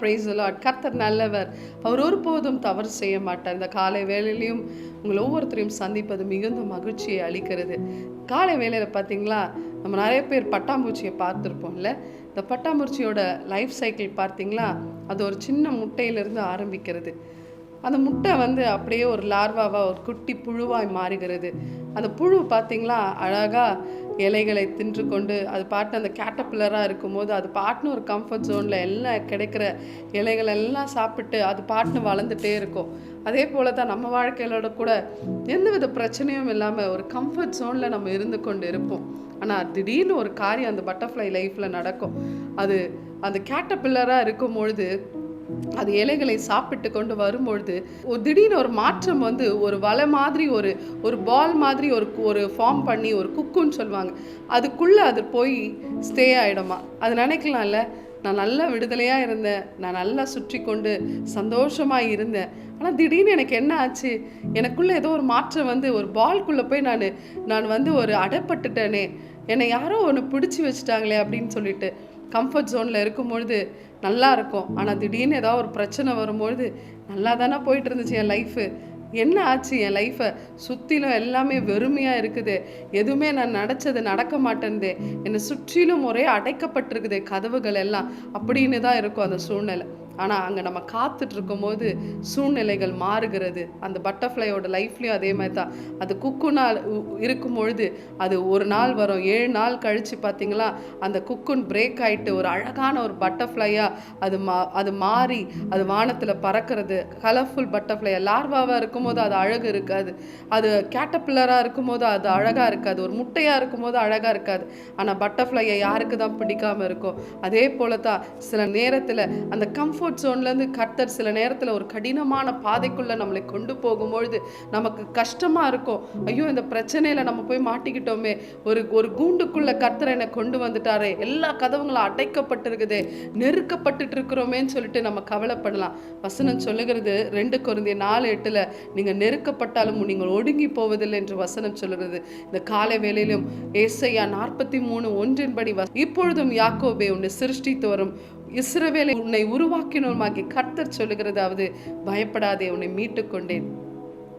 Price Lord கர்த்தர் நல்லவர். அவர் ஒருபோதும் தவறு செய்ய மாட்டார். இந்த காலை வேலையிலையும் உங்களை ஒவ்வொருத்தரையும் சந்திப்பது மிகுந்த மகிழ்ச்சியை அளிக்கிறது. காலை வேலையில் பார்த்தீங்களா நம்ம நிறைய பேர் பட்டாம்பூச்சியை பார்த்துருப்போம்ல. இந்த பட்டாம்பூச்சியோட லைஃப் சைக்கிள் பார்த்தீங்களா அது ஒரு சின்ன முட்டையிலிருந்து ஆரம்பிக்கிறது. அந்த முட்டை வந்து அப்படியே ஒரு லார்வாவாக ஒரு குட்டி புழுவாய் மாறுகிறது. அந்த புழு பார்த்தீங்களா அழகாக இலைகளை தின்று கொண்டு அது பாட்டு அந்த கேட்டப்பில்லராக இருக்கும்போது அது பாட்டுன்னு ஒரு கம்ஃபர்ட் ஜோனில் எல்லாம் கிடைக்கிற இலைகள் எல்லாம் சாப்பிட்டு அது பாட்டுன்னு வளர்ந்துட்டே இருக்கும். அதே போல தான் நம்ம வாழ்க்கையிலோட கூட எந்தவித பிரச்சனையும் இல்லாமல் ஒரு கம்ஃபர்ட் ஜோனில் நம்ம இருந்து கொண்டு இருப்போம். ஆனால் திடீர்னு ஒரு காரியம் அந்த பட்டர்ஃப்ளை லைஃப்பில் நடக்கும். அது அந்த கேட்டப்பில்லராக இருக்கும் பொழுது அது இலைகளை சாப்பிட்டு கொண்டு வரும்பொழுது ஒரு திடீர்னு ஒரு மாற்றம் வந்து ஒரு வலை மாதிரி ஒரு ஒரு பால் மாதிரி ஒரு ஒரு ஃபார்ம் பண்ணி ஒரு குக்குன்னு சொல்லுவாங்க. அதுக்குள்ளே அது போய் ஸ்டே ஆகிடுமா அது நினைக்கலாம்ல நான் நல்லா விடுதலையாக இருந்தேன். நான் நல்லா சுற்றி கொண்டு சந்தோஷமாக இருந்தேன். ஆனால் திடீர்னு எனக்கு என்ன ஆச்சு? எனக்குள்ளே ஏதோ ஒரு மாற்றம் வந்து ஒரு பால்குள்ளே போய் நான் நான் வந்து ஒரு அடைப்பட்டுட்டேனே. என்னை யாரோ ஒன்று பிடிச்சி வச்சுட்டாங்களே அப்படின்னு சொல்லிட்டு கம்ஃபர்ட் ஜோனில் இருக்கும்பொழுது நல்லா இருக்கும். ஆனால் திடீர்னு ஏதாவது ஒரு பிரச்சனை வரும்பொழுது நல்லா தானே போயிட்டு இருந்துச்சு என் லைஃபு என்ன ஆச்சு என் லைஃப்பை சுற்றிலும் எல்லாமே வெறுமையாக இருக்குது. எதுவுமே நான் நினச்சது நடக்க மாட்டேன்தே என்னை சுற்றிலும் ஒரே அடைக்கப்பட்டிருக்குதே கதவுகள் எல்லாம். அப்படின்னு தான் இருக்கும் அந்த சூழ்நிலை. ஆனால் அங்கே நம்ம காத்துட்டு இருக்கும்போது சூழ்நிலைகள் மாறுகிறது. அந்த பட்டர்ஃப்ளையோட லைஃப்லேயும் அதே மாதிரி தான் அது குக்குனா இருக்கும் பொழுது அது ஒரு நாள் வரும். ஏழு நாள் கழித்து பார்த்தீங்களா அந்த குக்குன் பிரேக் ஆகிட்டு ஒரு அழகான ஒரு பட்டர்ஃப்ளையாக அது மா அது மாறி அது வானத்தில் பறக்கிறது. கலர்ஃபுல் பட்டர்ஃப்ளை லார்வாவாக இருக்கும்போது அது அழகு இருக்காது. அது கேட்டப்பில்லராக இருக்கும்போது அது அழகாக இருக்காது. ஒரு முட்டையாக இருக்கும்போது அழகாக இருக்காது. ஆனால் பட்டர்ஃப்ளையை யாருக்கு தான் பிடிக்காமல் இருக்கும்? அதே போல தான் சில நேரத்தில் அந்த கம்ஃபர்ட் ஜோன்லேருந்து கர்த்தர் சில நேரத்தில் ஒரு கடினமான பாதைக்குள்ளே நம்மளை கொண்டு போகும்பொழுது நமக்கு கஷ்டமாக இருக்கும். ஐயோ இந்த பிரச்சனையில் நம்ம போய் மாட்டிக்கிட்டோமே. ஒரு ஒரு கூண்டுக்குள்ளே கர்த்தர் என்னை கொண்டு வந்துட்டாரே. எல்லா கதவுங்களும் அடைக்கப்பட்டிருக்குதே. நெருக்கப்பட்டுட்டு இருக்கிறோமேன்னு சொல்லிட்டு நம்ம கவலைப்படலாம். வசனம் சொல்லுகிறது ரெண்டு குருந்திய நாலு எட்டில் நீங்கள் நெருக்கப்பட்டாலும் நீங்கள் ஒடுங்கி போவதில்லை என்று வசனம் சொல்லுகிறது. இந்த காலை வேளையிலும் ஏசையா நாற்பத்தி மூணு ஒன்றின்படி இப்பொழுதும் யாக்கோபே உன்னை சிருஷ்டித்து வரும். இஸ்ரவேலை உன்னை உருவாக்கினோமாக்கி கர்த்தர் சொல்லுகிறதாவது பயப்படாதே உன்னை மீட்டுக் கொண்டேன்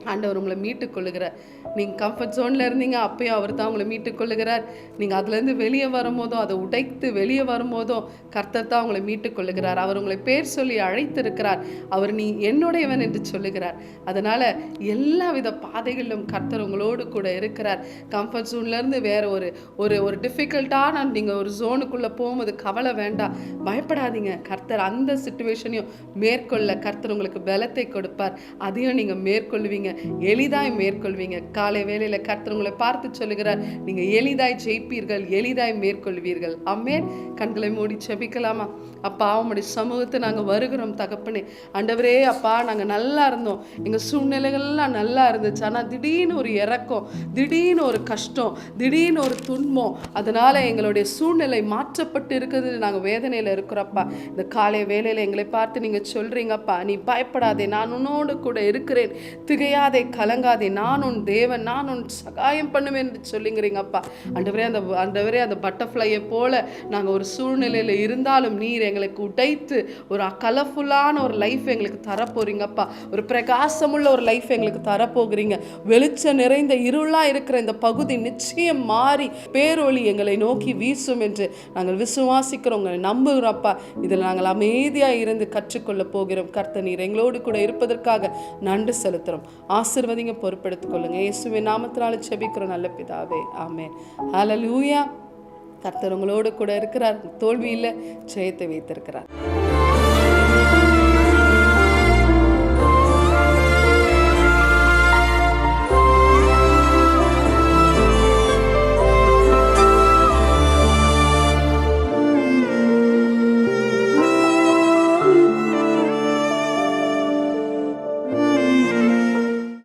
ஆண்டவர் உங்களை மீட்டுக் கொள்ளுகிறார் நீங்கள் கம்ஃபர்ட் ஜோனில் இருந்தீங்க அப்பயும் அவர் தான் உங்களை மீட்டுக் கொள்ளுகிறார். நீங்கள் அதுலேருந்து வெளியே வரும்போதும் அதை உடைத்து வெளியே வரும்போதும் கர்த்தர் தான் உங்களை மீட்டுக் கொள்ளுகிறார். அவர் உங்களை பேர் சொல்லி அழைத்திருக்கிறார். அவர் நீ என்னுடையவன் என்று சொல்லுகிறார். அதனால் எல்லா வித பாதைகளிலும் கர்த்தர் உங்களோடு கூட இருக்கிறார். கம்ஃபர்ட் ஜோன்லேருந்து வேற ஒரு ஒரு ஒரு டிஃபிகல்ட்டான நீங்கள் ஒரு ஜோனுக்குள்ளே போகும்போது கவலை வேண்டாம். பயப்படாதீங்க. கர்த்தர் அந்த சுச்சுவேஷனையும் மேற்கொள்ள கர்த்தர் உங்களுக்கு பலத்தை கொடுப்பார். அதையும் நீங்கள் மேற்கொள்வீங்க. எளிதாய் மேற்கொள்வீங்க. காலை வேலையில் கர்த்தர் உங்களை பார்த்து சொல்லுகிறார். நீங்கள் எளிதாய் ஜெயிப்பீர்கள் எளிதாய் மேற்கொள்வீர்கள். அம்மேன் கண்களை மூடி செபிக்கலாமா அப்பா உம்முடைய சமூகத்தை நாங்கள் வருகிறோம் தகப்பனே. ஆண்டவரே அப்பா நாங்கள் நல்லா இருந்தோம். எங்கள் சூழ்நிலைகள்லாம் நல்லா இருந்துச்சு. ஆனால் திடீர்னு ஒரு இறக்கம் திடீர்னு ஒரு கஷ்டம் திடீர்னு ஒரு துன்பம் அதனால் எங்களுடைய சூழ்நிலை மாற்றப்பட்டு இருக்குது நாங்கள் வேதனையில் இருக்கிறப்பா இந்த காலை வேலையில் எங்களை பார்த்து நீங்கள் சொல்கிறீங்கப்பா நீ பயப்படாதே நான் உன்னோடு கூட இருக்கிறேன். திகையாதே கலங்காதே நான் உன் தேவன் நான் உன் சகாயம் பண்ணுவேன் என்று சொல்லுங்கிறீங்கப்பா ஆண்டவரே அந்த ஆண்டவரே அந்த பட்டர்ஃப்ளையை போல நாங்கள் ஒரு சூழ்நிலையில் இருந்தாலும் நீர் எங்களுக்கு உடைத்து ஒரு கலர்ஃபுல்லான ஒரு லைஃப் எங்களுக்கு தரப்போறீங்கப்பா ஒரு பிரகாசமுள்ள ஒரு லைஃப் எங்களுக்கு தரப்போகிறீங்க. வெளிச்சம் நிறைந்த இருளாக இருக்கிற இந்த பகுதி நிச்சயம் மாறி பேரொளி எங்களை நோக்கி வீசும் என்று நாங்கள் விசுவாசிக்கிறோம் உங்களை நம்புகிறோம்ப்பா இதில் நாங்கள் அமைதியாக இருந்து கற்றுக்கொள்ள போகிறோம். கர்த்த நீர் எங்களோடு கூட இருப்பதற்காக நன்றி செலுத்துகிறோம். ஆசிர்வதிங்க பொறுப்பெடுத்துக்கொள்ளுங்க. கொள்ளுங்க இயேசுவின் நாமத்தினால செபிக்கிறோம் நல்ல பிதாவே. ஆமேன். ஹalleluya கர்த்தர் உங்களோடு கூட இருக்கிறார். தோல்வியில் ஜெயத்தை வைத்திருக்கிறார்.